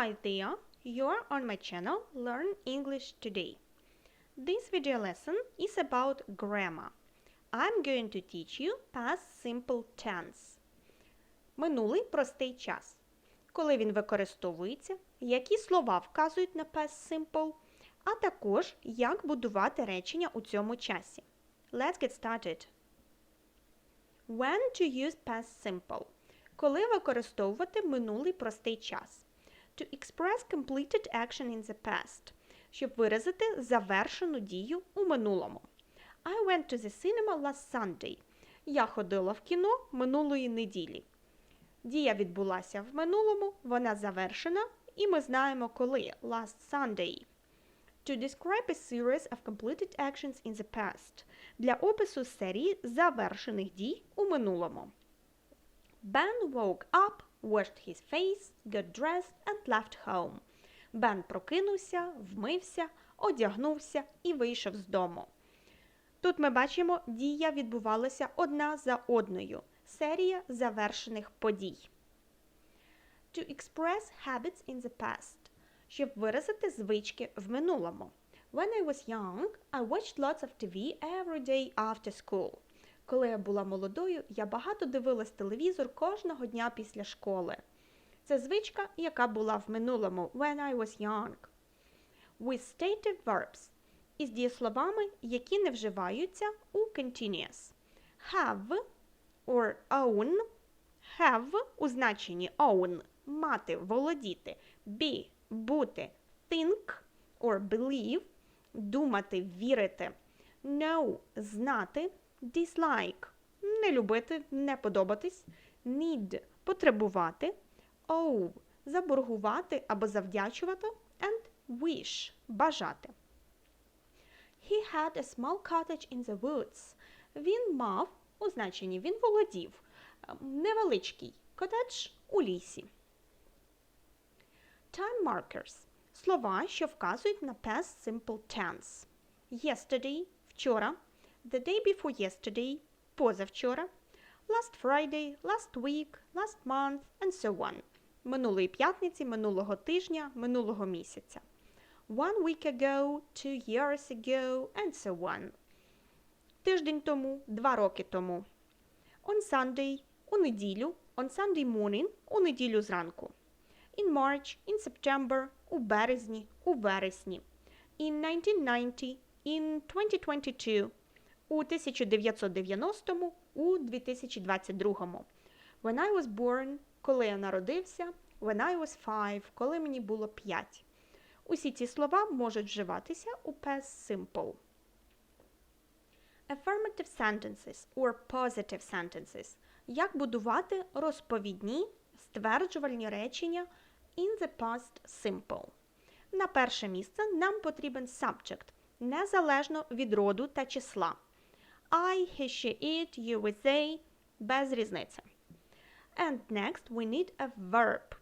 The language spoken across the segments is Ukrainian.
Hi there, you're on my channel Learn English Today. This video lesson is about grammar. I'm going to teach you past simple tense. Минулий простий час. Коли він використовується, які слова вказують на past simple, а також як будувати речення у цьому часі. Let's get started. When to use past simple. Коли використовувати минулий простий час. To express completed action in the past. Щоб виразити завершену дію у минулому. I went to the cinema last Sunday. Я ходила в кіно минулої неділі. Дія відбулася в минулому, вона завершена, і ми знаємо коли last Sunday. To describe a series of completed actions in the past. Для опису серії завершених дій у минулому. Ben woke up, washed his face, got dressed and left home. Бен прокинувся, вмився, одягнувся і вийшов з дому. Тут ми бачимо, дія відбувалася одна за одною. Серія завершених подій. To express habits in the past. Щоб виразити звички в минулому. When I was young, I watched lots of TV every day after school. Коли я була молодою, я багато дивилась телевізор кожного дня після школи. Це звичка, яка була в минулому when I was young. With stative verbs із дієсловами, які не вживаються у continuous. Have or own. Have у значенні own мати, володіти. Be бути. Think or believe думати, вірити. Know знати. Dislike не любити, не подобатись. Need потребувати. Owe заборгувати або завдячувати. And wish бажати. He had a small cottage in the woods. Він мав, у значенні він володів, невеличкий котедж у лісі. Time markers слова, що вказують на past simple tense. Yesterday вчора, the day before yesterday позавчора, last Friday, last week, last month and so on. Минулої п'ятниці, минулого тижня, минулого місяця. One week ago, two years ago, and so on. Тиждень тому, два роки тому. On Sunday у неділю, on Sunday morning у неділю зранку. In March, in September, у березні, у вересні. In 1990, in 2022, у 1990, у 2022-му. When I was born, коли я народився, when I was five, коли мені було 5. Усі ці слова можуть вживатися у past simple. Affirmative sentences or positive sentences. Як будувати розповідні стверджувальні речення in the past simple. На перше місце нам потрібен subject, незалежно від роду та числа. I, he, she, it, you, we, they, без різниці. And next we need a verb.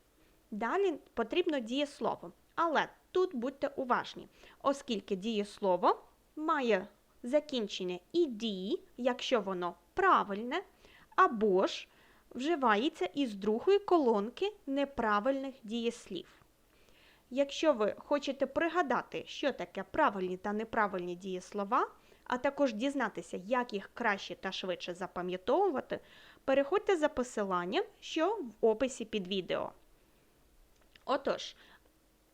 Далі потрібно дієслово. Але тут будьте уважні, оскільки дієслово має закінчення «ed», якщо воно правильне, або ж вживається із другої колонки неправильних дієслів. Якщо ви хочете пригадати, що таке правильні та неправильні дієслова, а також дізнатися, як їх краще та швидше запам'ятовувати, переходьте за посиланням, що в описі під відео. Отож,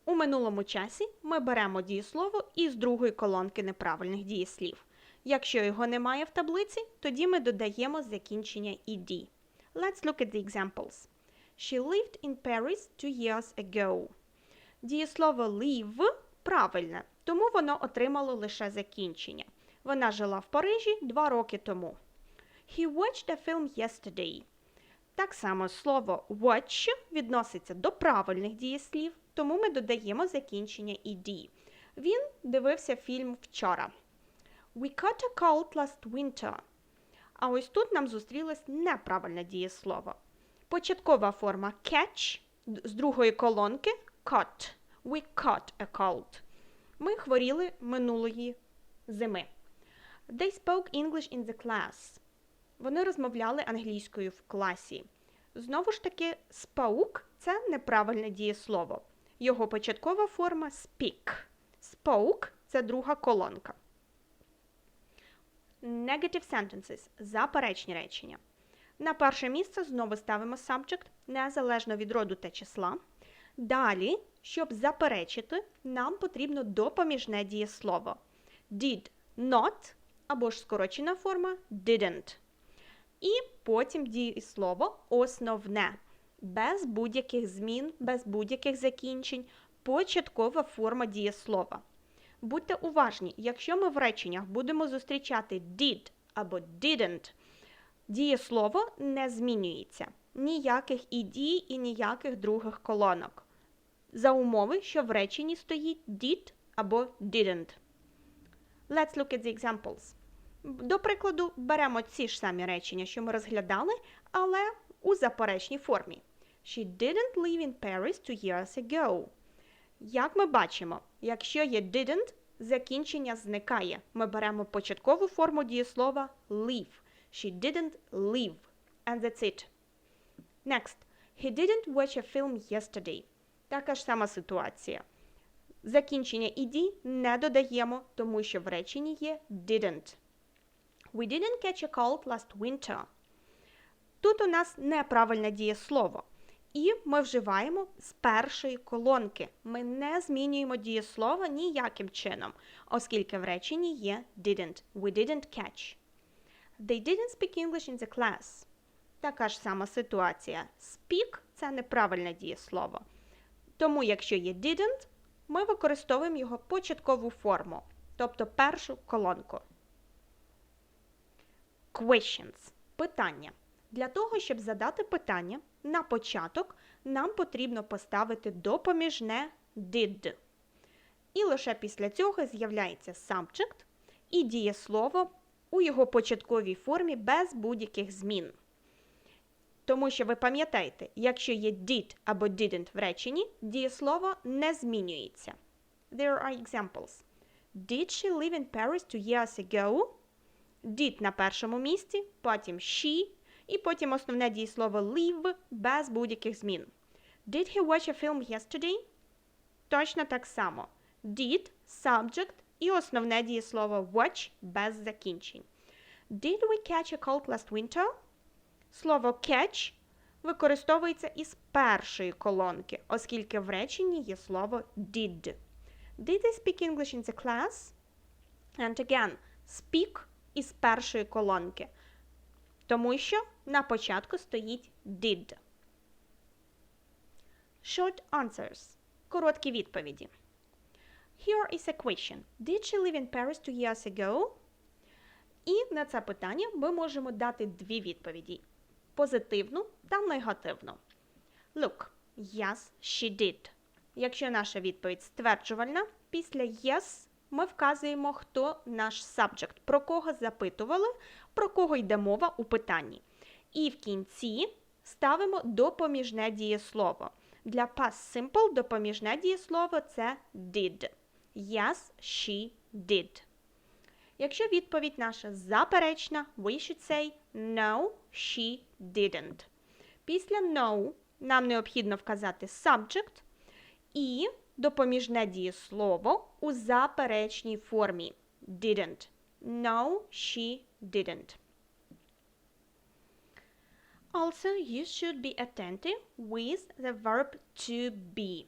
у минулому часі ми беремо дієслово із другої колонки неправильних дієслів. Якщо його немає в таблиці, тоді ми додаємо закінчення «ed». Let's look at the examples. She lived in Paris two years ago. Дієслово live правильне, тому воно отримало лише закінчення. Вона жила в Парижі два роки тому. He watched a film yesterday. Так само слово watch відноситься до правильних дієслів, тому ми додаємо закінчення ed. Він дивився фільм вчора. We caught a cold last winter. А ось тут нам зустрілось неправильне дієслово. Початкова форма catch з другої колонки caught. We caught a cold. Ми хворіли минулої зими. They spoke English in the class. Вони розмовляли англійською в класі. Знову ж таки, spoke – це неправильне дієслово. його початкова форма speak. Spoke це друга колонка. Negative sentences заперечні речення. На перше місце знову ставимо subject, незалежно від роду та числа. Далі, щоб заперечити, нам потрібно допоміжне дієслово. Did not або ж скорочена форма didn't. І потім дієслово основне, без будь-яких змін, без будь-яких закінчень, початкова форма дієслова. Будьте уважні, якщо ми в реченнях будемо зустрічати did або didn't, дієслово не змінюється. Ніяких і дій, і ніяких других колонок. За умови, що в реченні стоїть did або didn't. Let's look at the examples. До прикладу, беремо ці ж самі речення, що ми розглядали, але у заперечній формі. She didn't live in Paris two years ago. Як ми бачимо, якщо є didn't, закінчення зникає. Ми беремо початкову форму дієслова live. She didn't live. And that's it. Next. He didn't watch a film yesterday. Така ж сама ситуація. Закінчення «ed» не додаємо, тому що в реченні є didn't. We didn't catch a cold last winter. Тут у нас неправильне дієслово. І ми вживаємо з першої колонки. Ми не змінюємо дієслово ніяким чином, оскільки в реченні є didn't. We didn't catch. They didn't speak English in the class. Така ж сама ситуація. Speak – це неправильне дієслово. Тому, якщо є didn't, ми використовуємо його початкову форму, тобто першу колонку. Questions. Питання. Для того, щоб задати питання, на початок нам потрібно поставити допоміжне did. І лише після цього з'являється subject і дієслово у його початковій формі без будь-яких змін. Тому що ви пам'ятаєте, якщо є did або didn't в реченні, дієслово не змінюється. There are examples. Did she live in Paris two years ago? Did на першому місці, потім she, і потім основне дієслово live без будь-яких змін. Did he watch a film yesterday? Точно так само. Did, subject і основне дієслово watch без закінчень. Did we catch a cold last winter? Слово catch використовується із першої колонки, оскільки в реченні є слово did. Did they speak English in the class? And again, speak із першої колонки, тому що на початку стоїть did. Short answers. Короткі відповіді. Here is a question. Did she live in Paris two years ago? І на це питання ми можемо дати дві відповіді: позитивну та негативну. Look, yes, she did. Якщо наша відповідь стверджувальна, після yes ми вказуємо, хто наш subject, про кого запитували, про кого йде мова у питанні. І в кінці ставимо допоміжне дієслово. Для past simple допоміжне дієслово це did. Yes, she did. Якщо відповідь наша заперечна, we should say no, she didn't. Після no нам необхідно вказати subject і допоміжне дієслово у заперечній формі didn't. No, she didn't. Also, you should be attentive with the verb to be.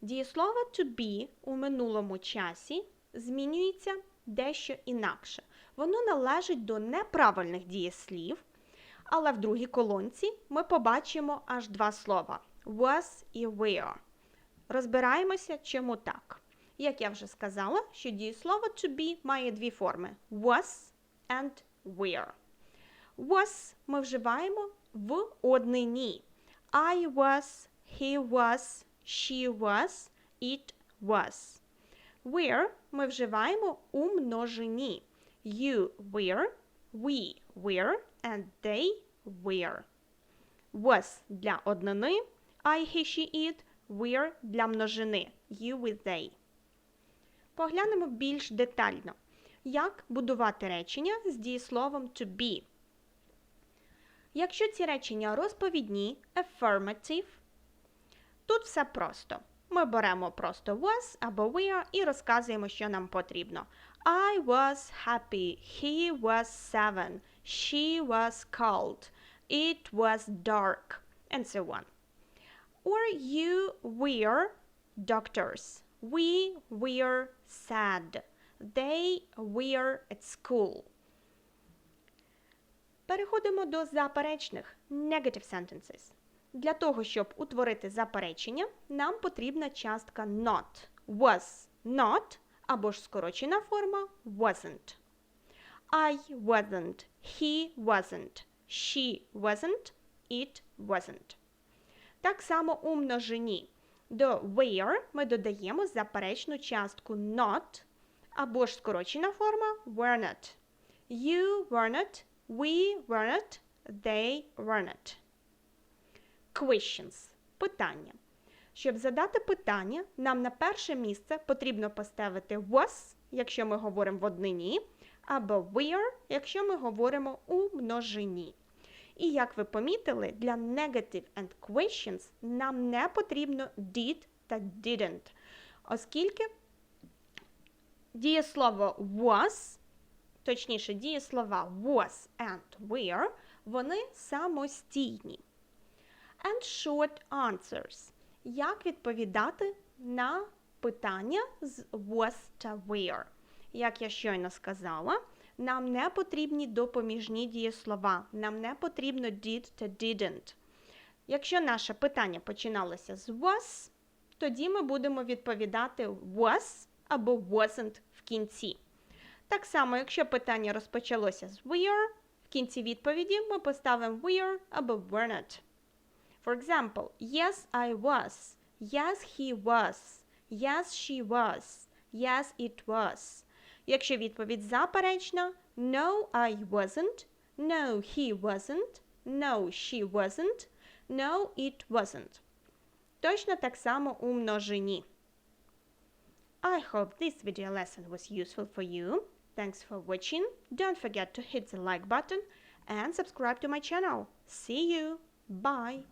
Дієслово to be у минулому часі змінюється дещо інакше. Воно належить до неправильних дієслів, але в другій колонці ми побачимо аж два слова was і were. Розбираємося, чому так. Як я вже сказала, що дієслово to be має дві форми was and were. Was ми вживаємо в однині. I was, he was, she was, it was. Were ми вживаємо у множині. You were, we were, and they were. Was для однини, I, he, she, it, were для множини. You with they. Поглянемо більш детально, як будувати речення з дієсловом to be. Якщо ці речення розповідні, affirmative, тут все просто. ми беремо просто was або were і розказуємо, що нам потрібно. I was happy. He was seven. She was cold. It was dark. And so on. Or you were doctors. We were sad. They were at school. Переходимо до заперечних negative sentences. Для того, щоб утворити заперечення, нам потрібна частка not. Was not або ж скорочена форма wasn't. I wasn't. He wasn't. She wasn't. It wasn't. Так само у множині. До were ми додаємо заперечну частку not або ж скорочена форма were not. You were not. We were not. They were not. Questions. Питання. Щоб задати питання, нам на перше місце потрібно поставити was, якщо ми говоримо в однині, або were, якщо ми говоримо у множині. І як ви помітили, для negative and questions нам не потрібно did та didn't, оскільки дієслово was, точніше, дієслова was and were, вони самостійні. And short answers. Як відповідати на питання з was та were? Як я щойно сказала, нам не потрібні допоміжні дієслова, нам не потрібно did та didn't. Якщо наше питання починалося з was, тоді ми будемо відповідати was або wasn't в кінці. Так само, якщо питання розпочалося з were, в кінці відповіді ми поставимо were або were not. For example, yes, I was. Yes, he was. Yes, she was. Yes, it was. Якщо відповідь заперечна, no, I wasn't. No, he wasn't. No, she wasn't. No, it wasn't. Точно так само у множині. I hope this video lesson was useful for you. Thanks for watching. Don't forget to hit the like button and subscribe to my channel. See you. Bye.